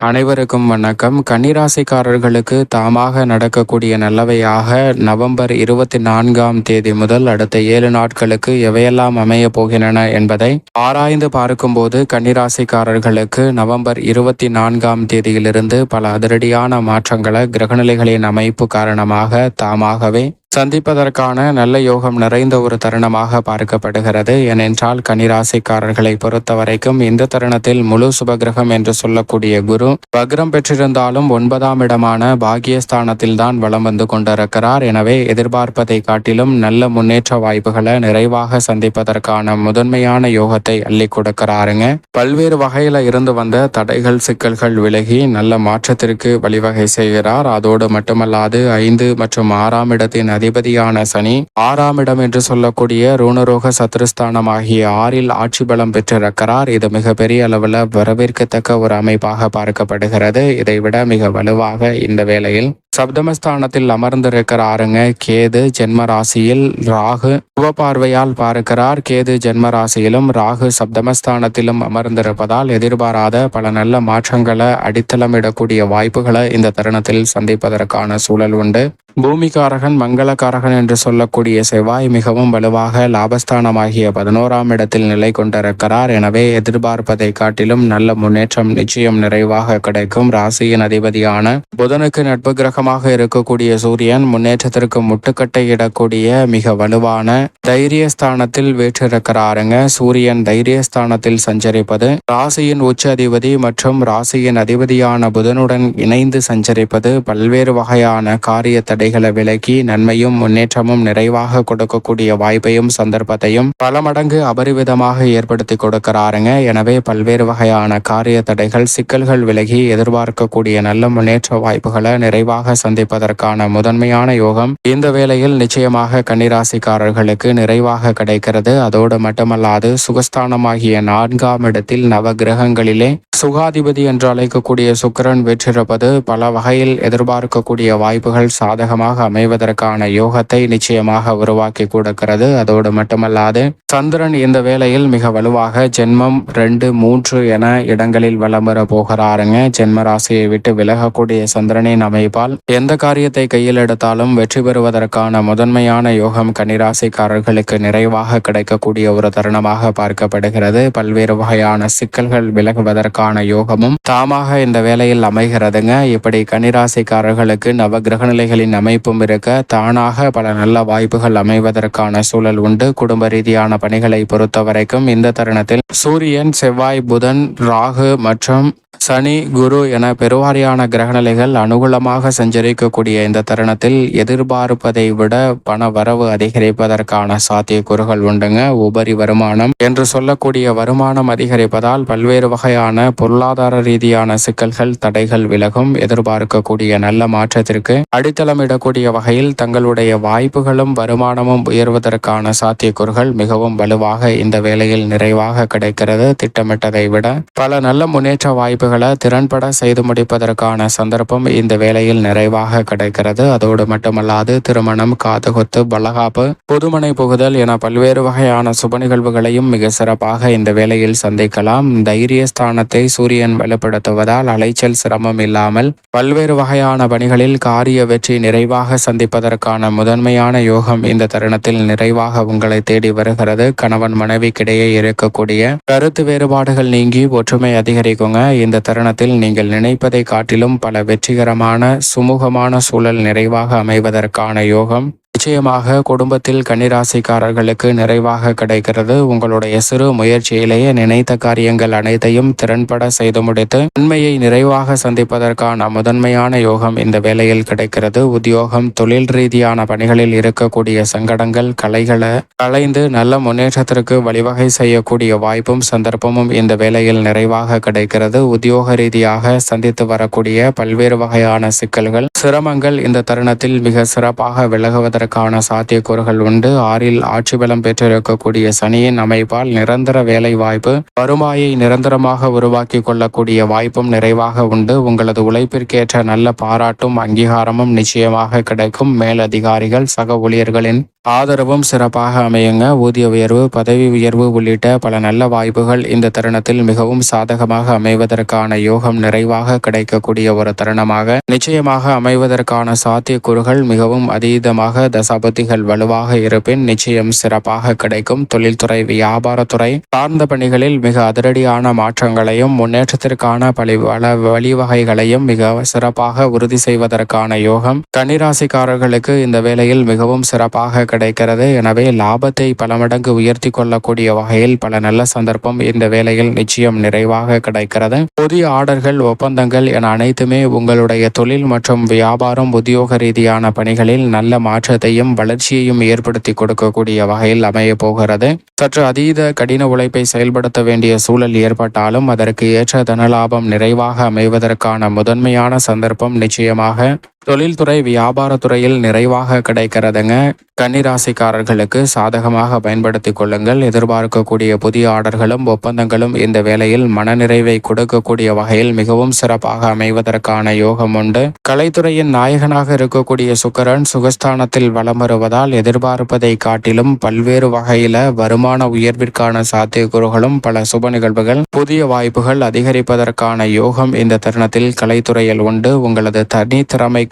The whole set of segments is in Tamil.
அனைவருக்கும் வணக்கம். கன்னிராசிக்காரர்களுக்கு தாமாக நடக்கக்கூடிய நல்லவையாக நவம்பர் இருபத்தி நான்காம் தேதி முதல் அடுத்த ஏழு நாட்களுக்கு எவையெல்லாம் அமைய போகின்றன என்பதை ஆராய்ந்து பார்க்கும்போது கன்னிராசிக்காரர்களுக்கு நவம்பர் இருபத்தி நான்காம் தேதியிலிருந்து பல அதிரடியான மாற்றங்களை கிரகநிலைகளின் அமைப்பு காரணமாக தாமாகவே சந்திப்பதற்கான நல்ல யோகம் நிறைந்த ஒரு தருணமாக பார்க்கப்படுகிறது. ஏனென்றால் கனிராசிக்காரர்களை பொறுத்த வரைக்கும் இந்த தருணத்தில் முழு சுபகிரகம் என்று சொல்லக்கூடிய குரு வக்ரம் பெற்றிருந்தாலும் ஒன்பதாம் இடமான பாகியஸ்தானத்தில் தான் வலம் வந்து கொண்டிருக்கிறார். எனவே எதிர்பார்ப்பதை காட்டிலும் நல்ல முன்னேற்ற வாய்ப்புகளை நிறைவாக சந்திப்பதற்கான முதன்மையான யோகத்தை அள்ளி கொடுக்கிறாருங்க. பல்வேறு வகையில இருந்து வந்த தடைகள் சிக்கல்கள் விலகி நல்ல மாற்றத்திற்கு வழிவகை செய்கிறார். அதோடு மட்டுமல்லாது ஐந்து மற்றும் ஆறாம் இடத்தின் அதிபதியான சனி ஆறாம் இடம் என்று சொல்லக்கூடிய ருணரோக சத்ருஸ்தானம் ஆகிய ஆறில் ஆட்சி பலம் பெற்றிருக்கிறார். இது மிகப்பெரிய அளவில் வரவேற்கத்தக்க ஒரு அமைப்பாக பார்க்கப்படுகிறது. இதை விட மிக வலுவாக இந்த வேளையில் சப்தமஸ்தானத்தில் அமர்ந்திருக்கிறாருங்க கேது ஜென்ம ராசியில் ராகு பார்வையால் பார்க்கிறார். கேது ஜென்ம ராசியிலும் ராகு சப்தமஸ்தானத்திலும் அமர்ந்திருப்பதால் எதிர்பாராத பல நல்ல மாற்றங்களை அடித்தளமிடக்கூடிய வாய்ப்புகளை இந்த தருணத்தில் சந்திப்பதற்கான சூழல் உண்டு. பூமிகாரகன் மங்களகாரகன் என்று சொல்லக்கூடிய செவ்வாய் மிகவும் வலுவாக லாபஸ்தானமாகிய பதினோராம் இடத்தில் நிலை கொண்டிருக்கிறார். எனவே எதிர்பார்ப்பதை காட்டிலும் நல்ல முன்னேற்றம் நிச்சயம் நிறைவாக கிடைக்கும். ராசியின் அதிபதியான புதனுக்கு நட்பு கிரகம் கிரகமாக இருக்கக்கூடிய சூரியன் முன்னேற்றத்திற்கு முட்டுக்கட்டை இடக்கூடிய மிக வலுவான தைரியஸ்தானத்தில் வீற்றிருக்கிறாருங்க. சூரியன் தைரியஸ்தானத்தில் சஞ்சரிப்பது ராசியின் உச்ச அதிபதி மற்றும் ராசியின் அதிபதியான புதனுடன் இணைந்து சஞ்சரிப்பது பல்வேறு வகையான காரிய தடைகளை விலக்கி நன்மையும் முன்னேற்றமும் நிறைவாக கொடுக்கக்கூடிய வாய்ப்பையும் சந்தர்ப்பத்தையும் பல மடங்கு அபரிவிதமாக ஏற்படுத்தி கொடுக்கிறாருங்க. எனவே பல்வேறு வகையான காரிய தடைகள் சிக்கல்கள் விலகி எதிர்பார்க்கக்கூடிய நல்ல முன்னேற்ற வாய்ப்புகளை நிறைவாக சந்திப்பதற்கான முதன்மையான யோகம் இந்த வேளையில் நிச்சயமாக கன்னிராசிக்காரர்களுக்கு நிறைவாக கிடைக்கிறது. அதோடு மட்டுமல்லாது சுகஸ்தானமாகிய நான்காம் இடத்தில் நவ கிரகங்களிலே சுகாதிபதி என்று அழைக்கக்கூடிய சுக்கரன் வெற்றிருப்பது பல வகையில் எதிர்பார்க்கக்கூடிய வாய்ப்புகள் சாதகமாக அமைவதற்கான யோகத்தை நிச்சயமாக உருவாக்கி கொடுக்கிறது. அதோடு மட்டுமல்லாது சந்திரன் இந்த வேளையில் மிக வலுவாக ஜென்மம் ரெண்டு மூன்று என இடங்களில் வலம் வர போகிறாருங்க. ஜென்ம ராசியை விட்டு விலகக்கூடிய சந்திரனின் அமைப்பால் எந்த காரியத்தை கையில் எடுத்தாலும் வெற்றி பெறுவதற்கான முதன்மையான யோகம் கன்னிராசிக்காரர்களுக்கு நிறைவாக கிடைக்கக்கூடிய ஒரு தருணமாக பார்க்கப்படுகிறது. பல்வேறு வகையான சிக்கல்கள் விலகுவதற்கான யோகமும் தாமாக இந்த வேலையில் அமைகிறதுங்க. இப்படி கன்னிராசிக்காரர்களுக்கு நவ கிரகநிலைகளின் அமைப்பும் இருக்க தானாக பல நல்ல வாய்ப்புகள் அமைவதற்கான சூழல் உண்டு. குடும்ப ரீதியான பணிகளை பொறுத்த வரைக்கும் இந்த தருணத்தில் சூரியன் செவ்வாய் புதன் ராகு மற்றும் சனி குரு என பெருவாரியான கிரகநிலைகள் அனுகூலமாக சஞ்சரிக்கக்கூடிய இந்த தருணத்தில் எதிர்பார்ப்பதை விட பண வரவு அதிகரிப்பதற்கான சாத்தியக்கூறுகள் உண்டுங்க. உபரி வருமானம் என்று சொல்லக்கூடிய வருமானம் அதிகரிப்பதால் பல்வேறு வகையான பொருளாதார ரீதியான சிக்கல்கள் தடைகள் விலகும். எதிர்பார்க்கக்கூடிய நல்ல மாற்றத்திற்கு அடித்தளமிடக்கூடிய வகையில் தங்களுடைய வாய்ப்புகளும் வருமானமும் உயர்வதற்கான சாத்தியக்கூறுகள் மிகவும் வலுவாக இந்த வேளையில் நிறைவாக கிடைக்கிறது. திட்டமிட்டதை விட பல நல்ல முன்னேற்ற வாய்ப்பு படைப்புகளை திறன்பட செய்து முடிப்பதற்கான சந்தர்ப்பம் இந்த வேளையில் நிறைவாக கிடைக்கிறது. அதோடு மட்டுமல்லாது திருமணம் காதுகுத்து பலகாப்பு புதுமனை புகுதல் என பல்வேறு வகையான சுப நிகழ்வுகளையும் மிக சிறப்பாக இந்த வேளையில் சந்திக்கலாம். தைரிய ஸ்தானத்தை சூரியன் வலுப்படுத்துவதால் அலைச்சல் சிரமம் இல்லாமல் பல்வேறு வகையான பணிகளில் காரிய வெற்றி நிறைவாக சந்திப்பதற்கான முதன்மையான யோகம் இந்த தருணத்தில் நிறைவாக உங்களை தேடி வருகிறது. கணவன் மனைவிக்கிடையே இருக்கக்கூடிய கருத்து வேறுபாடுகள் நீங்கி ஒற்றுமை அதிகரிக்குங்க. இந்த தருணத்தில் நீங்கள் நினைப்பதை காட்டிலும் பல வெற்றிகரமான சுமூகமான சூழல் நிறைவாக அமைவதற்கான யோகம் நிச்சயமாக குடும்பத்தில் கன்னிராசிக்காரர்களுக்கு நிறைவாக கிடைக்கிறது. உங்களுடைய சிறு முயற்சியிலேயே நினைத்த காரியங்கள் அனைத்தையும் திறன்பட செய்து முடித்து உண்மையை நிறைவாக சந்திப்பதற்கான முதன்மையான யோகம் இந்த வேலையில் கிடைக்கிறது. உத்தியோகம் தொழில் ரீதியான பணிகளில் இருக்கக்கூடிய சங்கடங்கள் கலைகளை கலைந்து நல்ல முன்னேற்றத்திற்கு வழிவகை செய்யக்கூடிய வாய்ப்பும் சந்தர்ப்பமும் இந்த வேலையில் நிறைவாக கிடைக்கிறது. உத்தியோக ரீதியாக சந்தித்து வரக்கூடிய பல்வேறு வகையான சிக்கல்கள் சிரமங்கள் இந்த தருணத்தில் மிக சிறப்பாக விலகுவதற்கு அமைவதற்கான சாத்தியக்கூறுகள் உண்டு. ஆறில் ஆட்சி பலம் பெற்றிருக்கக்கூடிய சனியின் அமைப்பால் நிரந்தர வேலை வாய்ப்பு வருவாயை நிரந்தரமாக உருவாக்கி கொள்ளக்கூடிய வாய்ப்பும் நிறைவாக உண்டு. உங்களது உழைப்பிற்கேற்ற நல்ல பாராட்டும் அங்கீகாரமும் நிச்சயமாக கிடைக்கும். மேலதிகாரிகள் சக ஊழியர்களின் ஆதரவும் சிறப்பாக அமையுங்க. ஊதிய உயர்வு பதவி உயர்வு உள்ளிட்ட பல நல்ல வாய்ப்புகள் இந்த தருணத்தில் மிகவும் சாதகமாக அமைவதற்கான யோகம் நிறைவாக கிடைக்கக்கூடிய ஒரு தருணமாக நிச்சயமாக அமைவதற்கான சாத்தியக்கூறுகள் மிகவும் அதீதமாக சபதிகள் வலுவாக இருப்பின் நிச்சயம் சிறப்பாக கிடைக்கும். தொழில்துறை வியாபாரத்துறை சார்ந்த பணிகளில் மிக அதிரடியான மாற்றங்களையும் முன்னேற்றத்திற்கான பல வள வழிவகைகளையும் மிக சிறப்பாக உறுதி செய்வதற்கான யோகம் கன்னிராசிக்காரர்களுக்கு இந்த வேளையில் மிகவும் சிறப்பாக கிடைக்கிறது. எனவே லாபத்தை பல மடங்கு உயர்த்தி கொள்ளக்கூடிய வகையில் பல நல்ல சந்தர்ப்பம் இந்த வேளையில் நிச்சயம் நிறைவாக கிடைக்கிறது. புதிய ஆர்டர்கள் ஒப்பந்தங்கள் என அனைத்துமே உங்களுடைய தொழில் மற்றும் வியாபாரம் உத்தியோக ரீதியான பணிகளில் நல்ல மாற்றத்தை மாற்றத்தையும் வளர்ச்சியையும் ஏற்படுத்தி கொடுக்கக்கூடிய வகையில் அமைய போகிறது. சற்று அதீத கடின உழைப்பை செயல்படுத்த வேண்டிய சூழல் ஏற்பட்டாலும் அதற்கு ஏற்ற தனலாபம் நிறைவாக அமைவதற்கான முதன்மையான சந்தர்ப்பம் நிச்சயமாக தொழில்துறை வியாபாரத்துறையில் நிறைவாக கிடைக்கிறதுங்க. கன்னிராசிக்காரர்களுக்கு சாதகமாக பயன்படுத்தி கொள்ளுங்கள். எதிர்பார்க்கக்கூடிய புதிய ஆர்டர்களும் ஒப்பந்தங்களும் இந்த வேளையில் மனநிறைவை கொடுக்கக்கூடிய வகையில் மிகவும் சிறப்பாக அமைவதற்கான யோகம் உண்டு. கலைத்துறையின் நாயகனாக இருக்கக்கூடிய சுக்கரன் சுகஸ்தானத்தில் வலம் வருவதால் எதிர்பார்ப்பதை காட்டிலும் பல்வேறு வகையில வருமான உயர்விற்கான சாத்தியக்கூறுகளும் பல சுப நிகழ்வுகள் புதிய வாய்ப்புகள் அதிகரிப்பதற்கான யோகம் இந்த தருணத்தில் கலைத்துறையில் உண்டு. உங்களது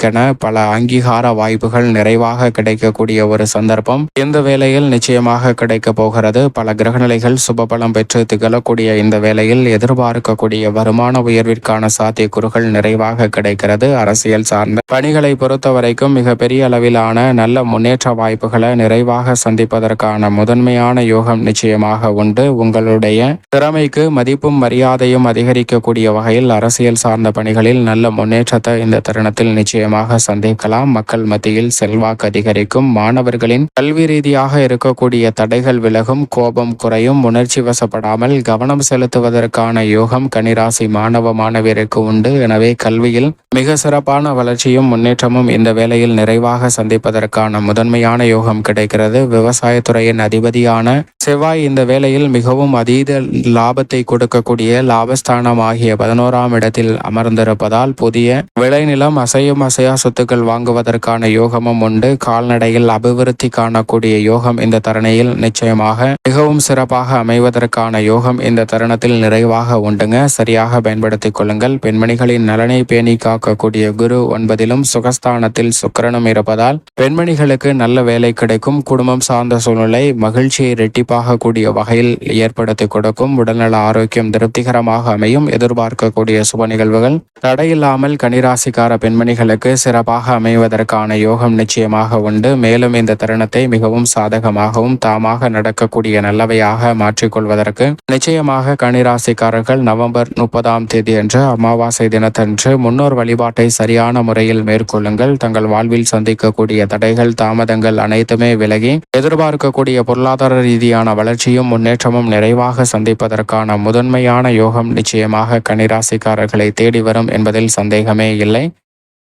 தனித்திறமைக்கென பல அங்கீகார வாய்ப்புகள் நிறைவாக கிடைக்கக்கூடிய ஒரு சந்தர்ப்பம். இந்த வேளையில் நிச்சயமாக கிடைக்க போகிறது. பல கிரகநிலைகள் சுபபலம் பெற்று திகழக்கூடிய இந்த வேளையில் எதிர்பார்க்கக்கூடிய வருமான உயர்விற்கான சாத்தியக்கூறுகள் நிறைவாக கிடைக்கிறது. அரசியல் சார்ந்த பணிகளை பொறுத்த வரைக்கும் மிகப்பெரிய அளவிலான நல்ல முன்னேற்ற வாய்ப்புகளை நிறைவாக சந்திப்பதற்கான முதன்மையான யோகம் நிச்சயமாக உண்டு. உங்களுடைய திறமைக்கு மதிப்பும் மரியாதையும் அதிகரிக்கக்கூடிய வகையில் அரசியல் சார்ந்த பணிகளில் நல்ல முன்னேற்றத்தை இந்த தருணத்தில் நிச்சயமாக சந்திக்கலாம். மக்கள் மத்தியில் செல்வாக்கு அதிகரிக்கும். மாணவர்களின் கல்வி ரீதியாக இருக்கக்கூடிய தடைகள் விலகும். கோபம் குறையும். உணர்ச்சி வசப்படாமல் கவனம் செலுத்துவதற்கான யோகம் கனிராசி மாணவ மாணவியருக்கு உண்டு. எனவே கல்வியில் மிக சிறப்பான வளர்ச்சியும் முன்னேற்றமும் இந்த வேளையில் நிறைவாக சந்திப்பதற்கான முதன்மையான யோகம் கிடைக்கிறது. விவசாயத்துறையின் அதிபதியான செவ்வாய் இந்த வேளையில் மிகவும் அதீத லாபத்தை கொடுக்கக்கூடிய லாபஸ்தானம் ஆகிய பதினோராம் இடத்தில் அமர்ந்திருப்பதால் புதிய விளைநிலம் அசையும் அசையா சொத்துக்கள் வாங்குவதற்கான யோகமும் உண்டு. கால்நடையில் அபிவிருத்தி காணக்கூடிய யோகம் இந்த தருணையில் நிச்சயமாக மிகவும் சிறப்பாக அமைவதற்கான யோகம் இந்த தருணத்தில் நிறைவாக உண்டுங்க. சரியாக பயன்படுத்திக் கொள்ளுங்கள். பெண்மணிகளின் நலனை பேணி காக்கக்கூடிய குரு ஒன்பதிலும் சுகஸ்தானத்தில் சுக்கரனும் இருப்பதால் பெண்மணிகளுக்கு நல்ல வேலை கிடைக்கும். குடும்பம் சார்ந்த சூழ்நிலை மகிழ்ச்சியை ரெட்டிப்பாக கூடிய வகையில் ஏற்படுத்தி கொடுக்கும். உடல்நல ஆரோக்கியம் திருப்திகரமாக அமையும். எதிர்பார்க்கக்கூடிய சுப நிகழ்வுகள். தடையில்லாமல் கனிராசிக்கார பெண்மணிகளுக்கு சிறப்பாக அமைவதற்கான யோகம் நிச்சயமாக உண்டு. மேலும் இந்த தருணத்தை மிகவும் சாதகமாகவும் தாமாக நடக்கக்கூடிய நல்லவையாக மாற்றிக்கொள்வதற்கு நிச்சயமாக கனிராசிக்காரர்கள் நவம்பர் முப்பதாம் தேதி அன்று அமாவாசை தினத்தன்று முன்னோர் வழிபாட்டை சரியான முறையில் மேற்கொள்ளுங்கள். தங்கள் வாழ்வில் சந்திக்கக்கூடிய தடைகள் தாமதங்கள் அனைத்துமே விலகி எதிர்பார்க்கக்கூடிய பொருளாதார ரீதியான வளர்ச்சியும் முன்னேற்றமும் நிறைவாக சந்திப்பதற்கான முதன்மையான யோகம் நிச்சயமாக கனிராசிக்காரர்களை தேடி வரும் என்பதில் சந்தேகமே இல்லை.